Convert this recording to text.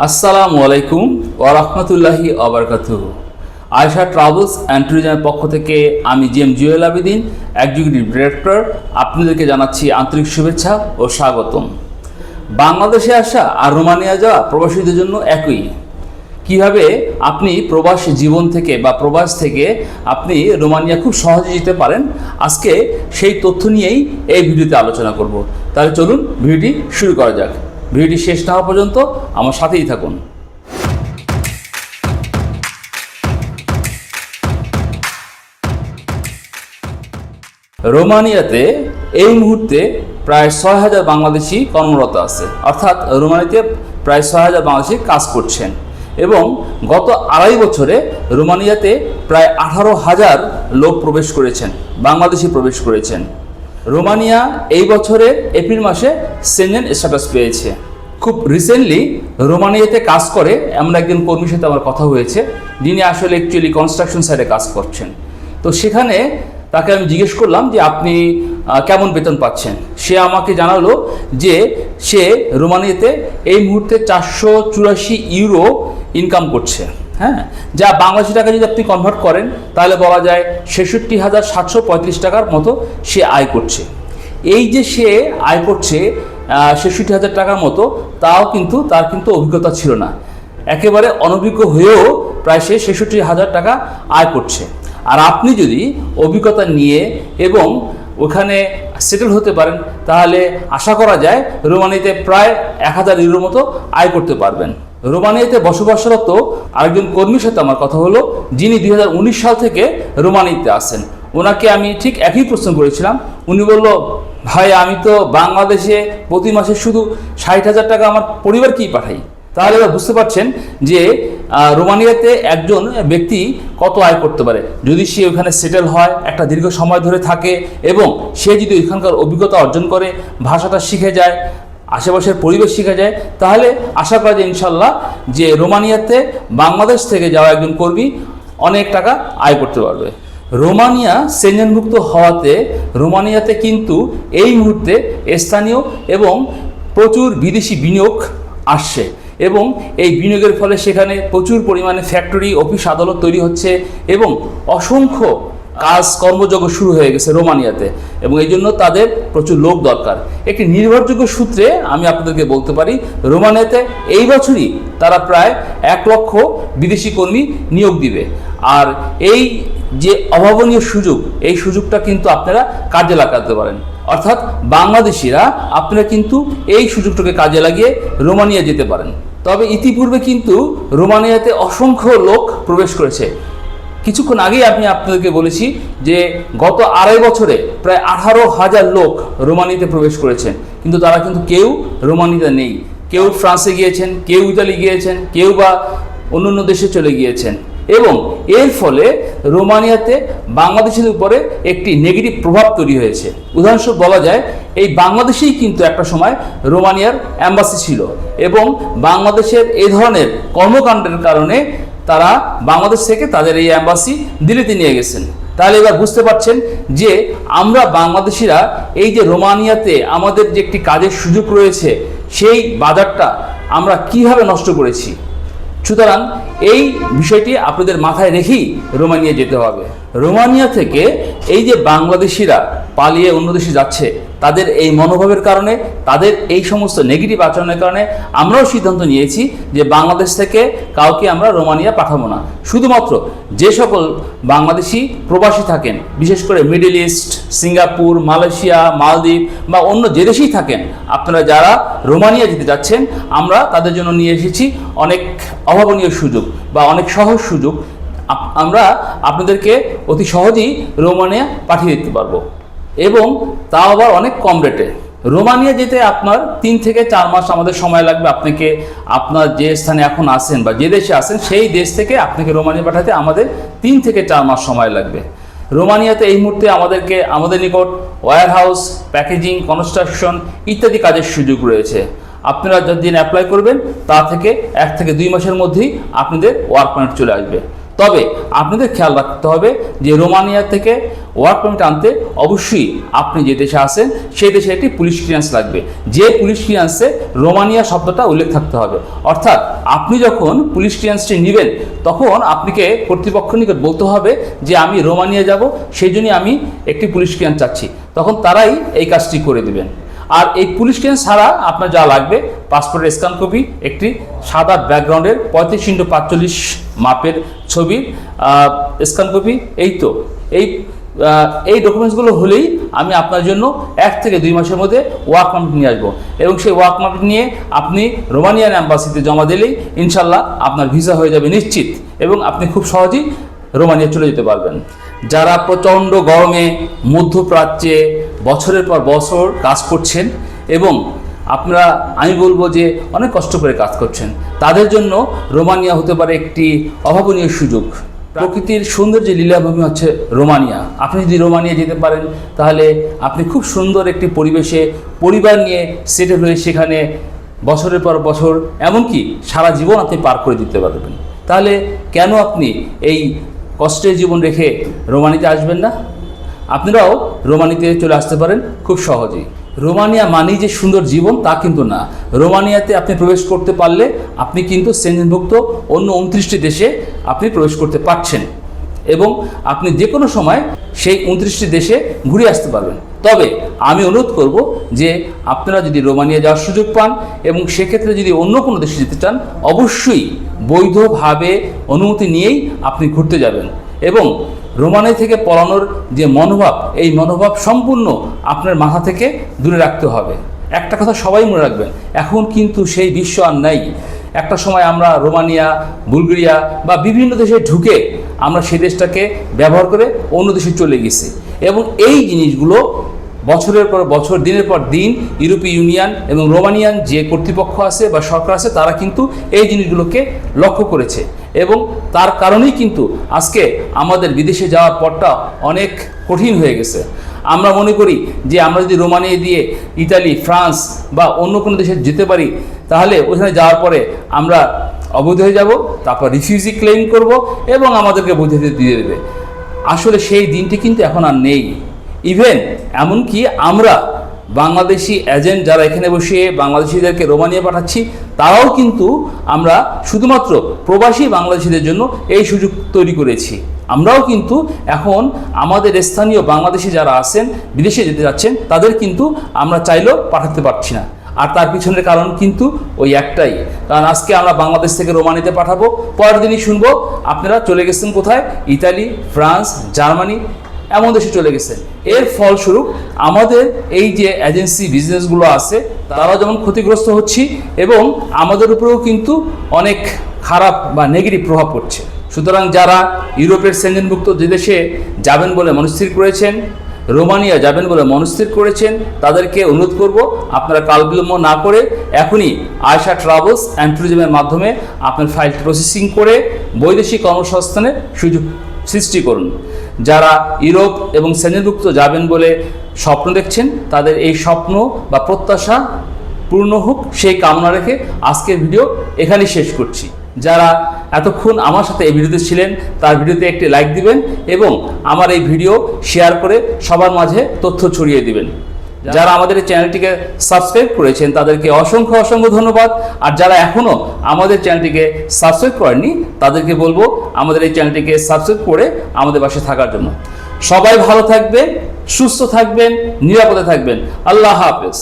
আসসালামু আলাইকুম ওরহমতুল্লাহি আবরকাত আয়সা ট্রাভেলস অ্যান্ড ট্যুরিজমের পক্ষ থেকে আমি G M Jewel Abedin executive director আপনাদেরকে জানাচ্ছি আন্তরিক শুভেচ্ছা ও স্বাগতম। বাংলাদেশে আসা আর রোমানিয়া যাওয়া প্রবাসীদের জন্য একই। কীভাবে আপনি প্রবাস জীবন থেকে বা প্রবাস থেকে আপনি রোমানিয়া খুব সহজে যেতে পারেন, আজকে সেই তথ্য নিয়েই এই ভিডিওতে আলোচনা করব। তাহলে চলুন ভিডিওটি শুরু করা যাক। ভিডিওটি শেষ না হওয়া পর্যন্ত আমার সাথেই থাকুন। রোমানিয়াতে এই মুহূর্তে প্রায় ছয় হাজার বাংলাদেশি কর্মরত আছে। অর্থাৎ রোমানিয়াতে প্রায় ছয় হাজার বাংলাদেশি কাজ করছেন। এবং গত আড়াই বছরে রোমানিয়াতে প্রায় আঠারো হাজার লোক প্রবেশ করেছেন, বাংলাদেশি প্রবেশ করেছেন। রোমানিয়া এই বছরে এপ্রিল মাসে সেঞ্জেন স্ট্যাটাস পেয়েছে। খুব রিসেন্টলি রোমানিয়াতে কাজ করে, এমন একজন কর্মীর সাথে আমার কথা হয়েছে, যিনি আসলে অ্যাকচুয়ালি কনস্ট্রাকশন সাইডে কাজ করছেন। তো সেখানে তাকে আমি জিজ্ঞেস করলাম যে আপনি কেমন বেতন পাচ্ছেন? সে আমাকে জানালো যে সে রোমানিয়াতে এই মুহূর্তে চারশো চুরাশি ইউরো ইনকাম করছে। হ্যাঁ? যা বাংলাদেশি টাকা যদি আপনি কনভার্ট করেন, তাহলে বলা যায় ছেষট্টি হাজার সাতশো পঁয়ত্রিশ টাকার মতো সে আয় করছে। এই যে সে আয় করছে ছেষট্টি হাজার টাকার মতো, তাও কিন্তু, তার কিন্তু অভিজ্ঞতা ছিল না। একেবারে অনভিজ্ঞ হয়েও প্রায় সে ছেষট্টি হাজার টাকা আয় করছে। আর আপনি যদি অভিজ্ঞতা নিয়ে এবং ওখানে সেটেল হতে পারেন, তাহলে আশা করা যায় রোমানিতে প্রায় এক হাজার ইউরোর মতো আয় করতে পারবেন। রোমানিয়াতে বসবাসরত আরেকজন কর্মীর সাথে আমার কথা হলো, যিনি দুই হাজার উনিশ সাল থেকে রোমানিয়াতে আসেন ওনাকে আমি ঠিক একই প্রশ্ন করেছিলাম। উনি বলল, ভাই, আমি তো বাংলাদেশে প্রতি মাসে শুধু ষাট হাজার টাকা আমার পরিবারকেই পাঠাই। তাহলে এবার বুঝতে পারছেন যে রোমানিয়াতে একজন ব্যক্তি কত আয় করতে পারে। যদি সে ওখানে সেটেল হয়, একটা দীর্ঘ সময় ধরে থাকে এবং সে যদি ওইখানকার অভিজ্ঞতা অর্জন করে, ভাষাটা শিখে যায় আশেপাশের পরিবেশ শিখে যায়, তাহলে আশা করা যায় ইনশাল্লাহ যে রোমানিয়াতে বাংলাদেশ থেকে যাওয়া একজন কর্মী অনেক টাকা আয় করতে পারবে। রোমানিয়া সেঞ্জনভুক্ত হওয়াতে রোমানিয়াতে কিন্তু এই মুহূর্তে স্থানীয় এবং প্রচুর বিদেশি বিনিয়োগ আসছে এবং এই বিনিয়োগের ফলে সেখানে প্রচুর পরিমাণে ফ্যাক্টরি অফিস আদালত তৈরি হচ্ছে এবং অসংখ্য কাজ কর্মযোগ্য শুরু হয়ে গেছে রোমানিয়াতে এবং এই জন্য তাদের প্রচুর লোক দরকার। একটি নির্ভরযোগ্য সূত্রে আমি আপনাদেরকে বলতে পারি, রোমানিয়াতে এই বছরই তারা প্রায় এক লক্ষ বিদেশি কর্মী নিয়োগ দিবে। আর এই যে অভাবনীয় সুযোগ, এই সুযোগটা কিন্তু আপনারা কাজে লাগাতে পারেন। অর্থাৎ বাংলাদেশিরা আপনারা কিন্তু এই সুযোগটাকে কাজে লাগিয়ে রোমানিয়া যেতে পারেন। তবে ইতিপূর্বে কিন্তু রোমানিয়াতে অসংখ্য লোক প্রবেশ করেছে। কিছুক্ষণ আগেই আমি আপনাদেরকে বলেছি যে গত আড়াই বছরে প্রায় আঠারো হাজার লোক রোমানিতে প্রবেশ করেছেন। কিন্তু তারা কিন্তু কেউ রোমানিতে নেই। কেউ ফ্রান্সে গিয়েছেন, কেউ ইতালি গিয়েছেন, কেউ বা অন্য অন্য দেশে চলে গিয়েছেন। এবং এর ফলে রোমানিয়াতে বাংলাদেশের উপরে একটি নেগেটিভ প্রভাব তৈরি হয়েছে। উদাহরণস্বরূপ বলা যায়, এই বাংলাদেশেই কিন্তু একটা সময় রোমানিয়ার অ্যাম্বাসি ছিল এবং বাংলাদেশের এ ধরনের কর্মকাণ্ডের কারণে তারা বাংলাদেশ থেকে তাদের এই অ্যাম্বাসি দিল্লিতে নিয়ে গেছেন। তাহলে এবার বুঝতে পারছেন যে আমরা বাংলাদেশিরা এই যে রোমানিয়াতে আমাদের যে একটি কাজের সুযোগ রয়েছে, সেই বাজারটা আমরা কীভাবে নষ্ট করেছি? সুতরাং এই বিষয়টি আপনাদের মাথায় রেখেই রোমানিয়া যেতে হবে। রোমানিয়া থেকে এই যে বাংলাদেশিরা পালিয়ে অন্য দেশে যাচ্ছে, তাদের এই মনোভাবের কারণে তাদের এই সমস্ত নেগেটিভ আচরণের কারণে আমরাও সিদ্ধান্ত নিয়েছি যে বাংলাদেশ থেকে কাউকে আমরা রোমানিয়া পাঠাবো না। শুধুমাত্র যে সকল বাংলাদেশি প্রবাসী থাকেন, বিশেষ করে Middle East Singapore Malaysia Maldives বা অন্য যে দেশেই থাকেন, আপনারা যারা রোমানিয়া যেতে যাচ্ছেন, আমরা তাদের জন্য নিয়ে এসেছি অনেক অভাবনীয় সুযোগ বা অনেক সহজ সুযোগ। আমরা আপনাদেরকে অতি সহজেই রোমানিয়া পাঠিয়ে দিতে পারব। এবং তাও আবার অনেক কম রেটে রোমানিয়া যেতে আপনার তিন থেকে চার মাস আমাদের সময় লাগবে। আপনাকে আপনার যে স্থানে এখন আছেন বা যে দেশে আছেন, সেই দেশ থেকে আপনাকে রোমানিয়া পাঠাতে আমাদের তিন থেকে চার মাস সময় লাগবে। রোমানিয়াতে এই মুহূর্তে আমাদেরকে, আমাদের নিকট ওয়্যার হাউস, প্যাকেজিং, কনস্ট্রাকশন ইত্যাদি কাজের সুযোগ রয়েছে। আপনারা যতদিন অ্যাপ্লাই করবেন, তা থেকে এক থেকে দুই মাসের মধ্যেই আপনাদের ওয়ার্ক পারমিট চলে আসবে। তবে আপনাদের খেয়াল রাখতে হবে যে রোমানিয়া থেকে ওয়ার্ক পারমিট আনতে অবশ্যই আপনি যে দেশে আসেন সেই দেশে একটি পুলিশ ক্লিয়ারেন্স লাগবে। যে পুলিশ ক্লিয়ারেন্সে রোমানিয়া শব্দটা উল্লেখ থাকতে হবে। অর্থাৎ আপনি যখন পুলিশ ক্লিয়ারেন্সটি নেবেন, তখন আপনাকে কর্তৃপক্ষ নিকট বলতে হবে যে আমি রোমানিয়া যাব, সেই জন্যই আমি একটি পুলিশ ক্লিয়ারেন্স চাচ্ছি। তখন তারাই এই কাজটি করে দেবেন। আর এই পুলিশ ক্লিয়ারেন্স ছাড়া আপনার যা লাগবে পাসপোর্টের স্ক্যান কপি, একটি সাদা ব্যাকগ্রাউন্ডের পঁয়ত্রিশ ইন্টু পাঁচচল্লিশ মাপের ছবির স্ক্যান কপি, এই তো। এই এই ডকুমেন্টসগুলো হলেই আমি আপনার জন্য এক থেকে দুই মাসের মধ্যে ওয়ার্ক পারমিট নিয়ে আসব। এবং সেই ওয়ার্ক পারমিট নিয়ে আপনি রোমানিয়ান অ্যাম্বাসিতে জমা দিলেই ইনশাল্লাহ আপনার ভিসা হয়ে যাবে নিশ্চিত এবং আপনি খুব সহজেই রোমানিয়া চলে যেতে পারবেন। যারা প্রচণ্ড গরমে, মধ্যপ্রাচ্যে বছরের পর বছর কাজ করছেন এবং আপনারা, আমি বলব যে অনেক কষ্ট করে কাজ করছেন। তাদের জন্য রোমানিয়া হতে পারে একটি অভাবনীয় সুযোগ। প্রকৃতির সৌন্দর্যে লীলাভূমি হচ্ছে রোমানিয়া। আপনি যদি রোমানিয়া যেতে পারেন, তাহলে আপনি খুব সুন্দর একটি পরিবেশে পরিবার নিয়ে সেটেল হয়ে সেখানে বছরের পর বছর, এমনকি সারা জীবন আপনি পার করে দিতে পারবেন। তাহলে কেন আপনি এই কষ্টের জীবন রেখে রোমানিতে আসবেন না? আপনারাও রোমানিতে চলে আসতে পারেন খুব সহজেই। রোমানিয়া মানেই যে সুন্দর জীবন, তা কিন্তু না। রোমানিয়াতে আপনি প্রবেশ করতে পারলে আপনি কিন্তু সেঞ্জনভুক্ত অন্য উনত্রিশটি দেশে আপনি প্রবেশ করতে পারছেন এবং আপনি যে কোনো সময় সেই উনত্রিশটি দেশে ঘুরে আসতে পারবেন। তবে আমি অনুরোধ করব যে আপনারা যদি রোমানিয়া যাওয়ার সুযোগ পান এবং সেক্ষেত্রে যদি অন্য কোনো দেশে যেতে চান, অবশ্যই বৈধভাবে অনুমতি নিয়েই আপনি ঘুরতে যাবেন এবং রোমানিয়া থেকে পড়ানোর যে মনোভাব, এই মনোভাব সম্পূর্ণ আপনার মাথা থেকে দূরে রাখতে হবে। একটা কথা সবাই মনে রাখবেন, এখন কিন্তু সেই বিশ্ব আর নাই। একটা সময় আমরা রোমানিয়া, বুলগেরিয়া বা বিভিন্ন দেশে ঢুকে আমরা সেই দেশটাকে ব্যবহার করে অন্য দেশে চলে গেছি। এবং এই জিনিসগুলো বছরের পর বছর, দিনের পর দিন ইউরোপীয় ইউনিয়ন এবং রোমানিয়ান যে কর্তৃপক্ষ আছে বা সরকার আছে, তারা কিন্তু এই জিনিসগুলোকে লক্ষ্য করেছে। এবং তার কারণেই কিন্তু আজকে আমাদের বিদেশে যাওয়ার পথটা অনেক কঠিন হয়ে গেছে। আমরা মনে করি যে আমরা যদি রোমানিয়া দিয়ে ইতালি, ফ্রান্স বা অন্য কোনো দেশে যেতে পারি, তাহলে ওখানে যাওয়ার পরে আমরা অবৈধ হয়ে যাব, তারপর রিফিউজি ক্লেম করব এবং আমাদেরকে বৈধতা দিয়ে দেবে। আসলে সেই দিনটি কিন্তু এখন আর নেই। ইভেন এমনকি আমরা বাংলাদেশি এজেন্ট যারা এখানে বসে বাংলাদেশিদেরকে রোমানিয়া পাঠাচ্ছি, তারাও কিন্তু আমরা শুধুমাত্র প্রবাসী বাংলাদেশিদের জন্য এই সুযোগ তৈরি করেছি। আমরাও কিন্তু এখন আমাদের স্থানীয় বাংলাদেশি যারা আছেন, বিদেশে যেতে যাচ্ছেন, তাদের কিন্তু আমরা চাইলেও পাঠাতে পারছি না। আর তার পিছনের কারণ কিন্তু ওই একটাই। কারণ আজকে আমরা বাংলাদেশ থেকে রোমানিতে পাঠাবো, পরের দিনই শুনব, আপনারা চলে গেছেন কোথায়? ইতালি, ফ্রান্স, জার্মানি এমন দেশে চলে গেছে। এর ফলস্বরূপ আমাদের এই যে এজেন্সি বিজনেসগুলো আছে তারা যেমন ক্ষতিগ্রস্ত হচ্ছি এবং আমাদের উপরেও কিন্তু অনেক খারাপ বা নেগেটিভ প্রভাব পড়ছে। সুতরাং যারা ইউরোপের সেঞ্জনভুক্ত যে দেশে যাবেন বলে মনস্থির করেছেন, রোমানিয়া যাবেন বলে মনস্থির করেছেন, তাদেরকে অনুরোধ করব আপনারা কালবিলম্ব না করে এখনই আয়সা ট্রাভেলস অ্যান্ড ট্যুরিজমের মাধ্যমে আপনার ফাইল প্রসেসিং করে বৈদেশিক কর্মসংস্থানের সুযোগ সৃষ্টি করুন। যারা ইউরোপ এবং শ্রেণীভুক্ত যাবেন বলে স্বপ্ন দেখছেন, তাদের এই স্বপ্ন বা প্রত্যাশা পূর্ণ হোক, সেই কামনা রেখে আজকের ভিডিও এখানেই শেষ করছি। যারা এতক্ষণ আমার সাথে এই ভিডিওতে ছিলেন, তার ভিডিওতে একটি লাইক দিবেন এবং আমার এই ভিডিও শেয়ার করে সবার মাঝে তথ্য ছড়িয়ে দিবেন। যারা আমাদের এই চ্যানেলটিকে সাবস্ক্রাইব করেছেন তাদেরকে অসংখ্য অসংখ্য ধন্যবাদ। আর যারা এখনও আমাদের চ্যানেলটিকে সাবস্ক্রাইব করেননি তাদেরকে বলব আমাদের এই চ্যানেলটিকে সাবস্ক্রাইব করে আমাদের পাশে থাকার জন্য। সবাই ভালো থাকবেন সুস্থ থাকবেন নিরাপদে থাকবেন। আল্লাহ হাফেজ।